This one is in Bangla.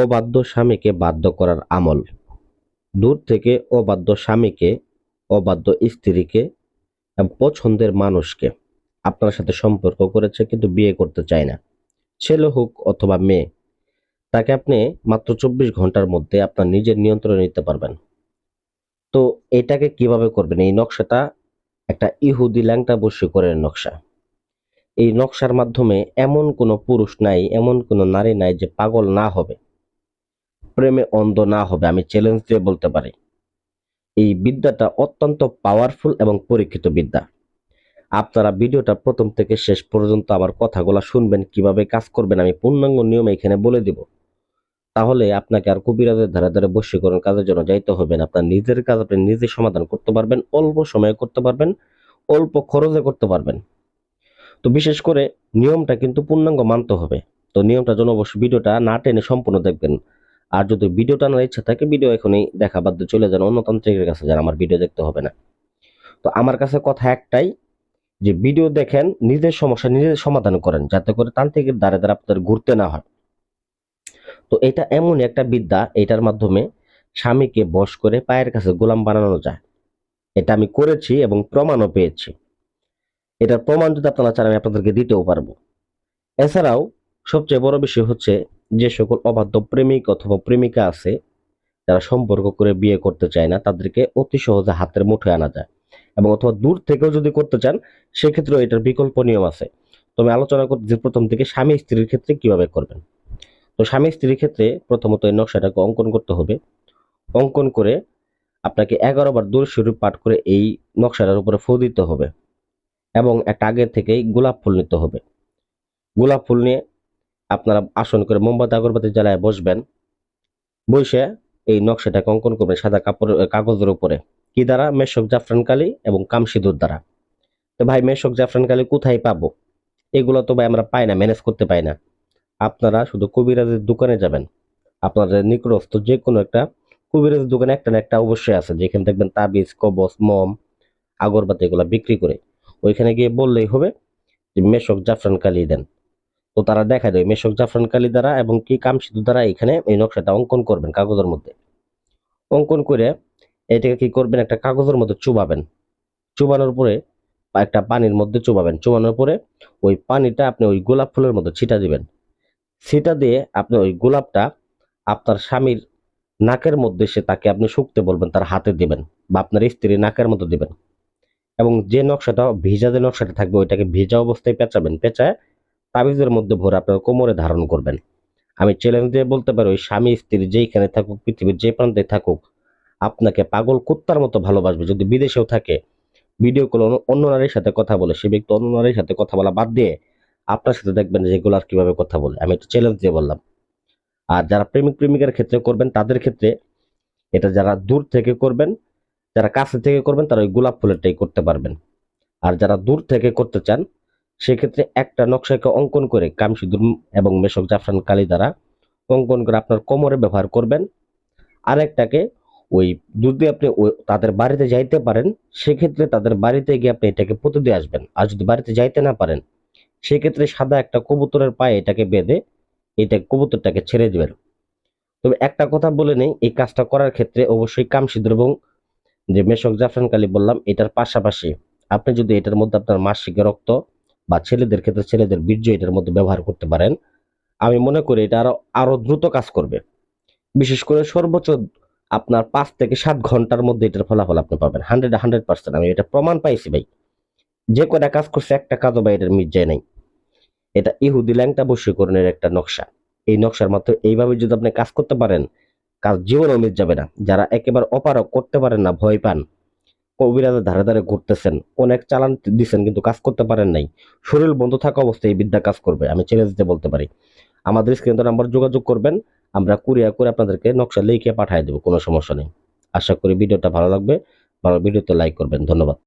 অবাধ্য স্বামীকে বাধ্য করার আমল। দূর থেকে অবাধ্য স্বামীকে, অবাধ্য স্ত্রীকে পছন্দের মানুষকে আপনার সাথে সম্পর্ক করেছে কিন্তু বিয়ে করতে চায় না। ছেলে হোক অথবা মেয়ে, তাকে আপনি মাত্র চব্বিশ ঘণ্টার মধ্যে আপনার নিজের নিয়ন্ত্রণে নিতে পারবেন। তো এটাকে কীভাবে করবেন? এই নকশাটা একটা ইহুদি ল্যাংটা বসে করে নকশা। এই নকশার মাধ্যমে এমন কোনো পুরুষ নাই, এমন কোনো নারী নাই যে পাগল না হবে। প্রেমে অন্ধ না হবে, আমি চ্যালেঞ্জ দিয়ে বলতে পারি। এই বিদ্যাটা অত্যন্ত পাওয়ারফুল এবং পরীক্ষিত বিদ্যা। আপনারা ভিডিওটা প্রথম থেকে শেষ পর্যন্ত আমার কথাগুলো শুনবেন, কীভাবে কাজ করবেন, আমি পূর্ণাঙ্গ নিয়ম এখানে বলে দিব। তাহলে আপনাকে আর কবিরাজের ধারে ধারে বশীকরণ কাজের জন্য যাইতে হবে না। আপনার নিজের কাজ আপনি নিজে সমাধান করতে পারবেন, অল্প সময়ে করতে পারবেন, অল্প খরচে করতে পারবেন। তো বিশেষ করে নিয়মটা কিন্তু পূর্ণাঙ্গ মানতে হবে। তো নিয়মটার জন্য অবশ্যই ভিডিওটা না টেনে সম্পূর্ণ দেখবেন। আর যদি ভিডিও টানার ইচ্ছা থাকে, ভিডিও এখনই দেখা বাদ দিয়ে চলে যান। অন্য তান্ত্রিকের কাছে যান, আমার ভিডিও দেখতে হবে না। তো আমার কাছে কথা একটাই, যে ভিডিও দেখেন, নিজের সমস্যা নিজের সমাধান করেন, যাতে করে তান্ত্রিকের দ্বারা দ্বারা আপনাদের ঘুরতে না হয়। তো এটা এমনই একটা বিদ্যা, এটার মাধ্যমে স্বামীকে বশ করে পায়ের কাছে গোলাম বানানো যায়। এটা আমি করেছি এবং প্রমাণও পেয়েছি। এটার প্রমাণ যদি আপনারা চান, আমি আপনাদেরকে দিতেও পারব। এছাড়াও সবচেয়ে বড় বিষয় হচ্ছে যে সকল অবাধ্য প্রেমিক অথবা প্রেমিকা আছে, যারা সম্পর্ক করে বিয়ে করতে চায় না, তাদেরকে অতি সহজে হাতের মুঠোয় আনা যায়। এবং অথবা দূর থেকেও যদি করতে চান, সেক্ষেত্রেও এটার বিকল্প নিয়ম আছে। তবে আলোচনা করতে যে প্রথম থেকে স্বামী স্ত্রীর ক্ষেত্রে কীভাবে করবেন? তো স্বামী স্ত্রীর ক্ষেত্রে প্রথমত এই নকশাটাকে অঙ্কন করতে হবে। অঙ্কন করে আপনাকে এগারো বার দূর শুরু পাঠ করে এই নকশাটার উপরে ফু দিতে হবে। এবং একটা আগে থেকেই গোলাপ ফুল নিতে হবে। গোলাপ ফুল নিয়ে আপনারা আসন করে মোমবাতি, আগরবাতি জ্বালায় বসবেন। বসে এই নকশাটাকে অঙ্কন করবেন সাদা কাপড় কাগজের উপরে। কি দ্বারা? মেশক জাফরান কালি এবং কামসিদুর দ্বারা। তো ভাই, মেশক জাফরান কালি কোথায় পাবো? এগুলো তো ভাই আমরা পাই না, ম্যানেজ করতে পাই না। আপনারা শুধু কবিরাজের দোকানে যাবেন। আপনাদের নিকটস্থ যে কোনো একটা কবিরাজের দোকানে একটা না একটা অবশ্যই আছে। যেখানে দেখবেন তাবিজ কবচ মম, আগরবাতি এগুলো বিক্রি করে। ওইখানে গিয়ে বললেই হবে যে, মেশক জাফরান কালি দেন। তো তারা দেখা দেয় মেশক জাফরান কালি দ্বারা এবং কি কাম কামসিদু দ্বারা এখানে এই নকশাটা অঙ্কন করবেন কাগজের মধ্যে। অঙ্কন করে এটাকে কি করবেন? একটা কাগজের মধ্যে চুবাবেন। চুবানোর পরে একটা পানির মধ্যে চুবাবেন। চুবানোর পরে ওই পানিটা আপনি ওই গোলাপ ফুলের মধ্যে ছিটা দিবেন। ছিটা দিয়ে আপনি ওই গোলাপটা আপনার স্বামীর নাকের মধ্যে সে তাকে আপনি শুকতে বলবেন, তার হাতে দিবেন বা আপনার স্ত্রীর নাকের মধ্যে দিবেন। এবং যে নকশাটা ভিজা যে নকশাটা থাকবে, ওইটাকে ভিজা অবস্থায় পেঁচাবেন। পেঁচায় তাবিজের মধ্যে ভরে আপনার কোমরে ধারণ করবেন। আমি চ্যালেঞ্জ দিয়ে বলতে পারি, ওই স্বামী স্ত্রী যেইখানে থাকুক, পৃথিবীর যে প্রান্তে থাকুক, আপনাকে পাগল কুত্তার মতো ভালোবাসবে। যদি বিদেশেও থাকে ভিডিও কল অন্য নারীর সাথে কথা বলে, সে ব্যক্তি অন্য নারীর সাথে কথা বলা বাদ দিয়ে আপনার সাথে দেখবেন যে এগুলো আর কীভাবে কথা বলে। আমি একটু চ্যালেঞ্জ দিয়ে বললাম। আর যারা প্রেমিক প্রেমিকার ক্ষেত্রে করবেন, তাদের ক্ষেত্রে এটা যারা দূর থেকে করবেন, যারা কাছে থেকে করবেন, তারা ওই গোলাপ ফুলেরটাই করতে পারবেন। আর যারা দূর থেকে করতে চান সেক্ষেত্রে একটা নকশাকে অঙ্কন করে কামসিদুর এবং মেশক জাফরান কালি দ্বারা অঙ্কন করে আপনার কোমরে ব্যবহার করবেন। আরেকটাকে ওই যদি আপনি তাদের বাড়িতে যাইতে পারেন, সেক্ষেত্রে তাদের বাড়িতে গিয়ে আপনি এটাকে পুঁতে দিয়ে আসবেন। আর যদি বাড়িতে যাইতে না পারেন, সেক্ষেত্রে সাদা একটা কবুতরের পায়ে এটাকে বেঁধে এটা কবুতরটাকে ছেড়ে দেবেন। তবে একটা কথা বলে নেই, এই কাজটা করার ক্ষেত্রে অবশ্যই কামসিদুর এবং যে মেশক জাফরান কালি বললাম, এটার পাশাপাশি আপনি যদি এটার মধ্যে আপনার মাসিক রক্ত বা ছেলেদের ক্ষেত্রে ছেলেদের বীর্য এটার মধ্যে ব্যবহার করতে পারেন, আমি মনে করি এটা আরও আরও দ্রুত কাজ করবে। বিশেষ করে সর্বোচ্চ আপনার পাঁচ থেকে সাত ঘণ্টার মধ্যে এটার ফলাফল আপনি পাবেন, হান্ড্রেড হান্ড্রেড পার্সেন্ট। আমি এটা প্রমাণ পাইছি ভাই। যে কয়টা কাজ করছে, একটা কাজও ভাই এটার মির্জায় নাই। এটা ইহুদি ল্যাংটা বশীকরণের একটা নকশা। এই নকশার মাধ্যমে এইভাবে যদি আপনি কাজ করতে পারেন, কাজ জীবনেও মিট যাবে না। যারা একেবারে অপারক করতে পারেন না, ভয় পান কবিরাজের ধারে ধারে ঘুরতেছেন। অনেক চালান দিচ্ছেন কিন্তু কাজ করতে পারেন নাই। শরীর বন্ধ থাকা অবস্থায় এই বিদ্যা কাজ করবে, আমি ছেড়ে দিতে বলতে পারি। আমাদের স্ক্রিন নাম্বার যোগাযোগ করবেন, আমরা কুরিয়া করে আপনাদেরকে নকশা লিখে পাঠিয়ে দেবো, কোনো সমস্যা নেই। আশা করি ভিডিওটা ভালো লাগবে, ভালো ভিডিওতে লাইক করবেন, ধন্যবাদ।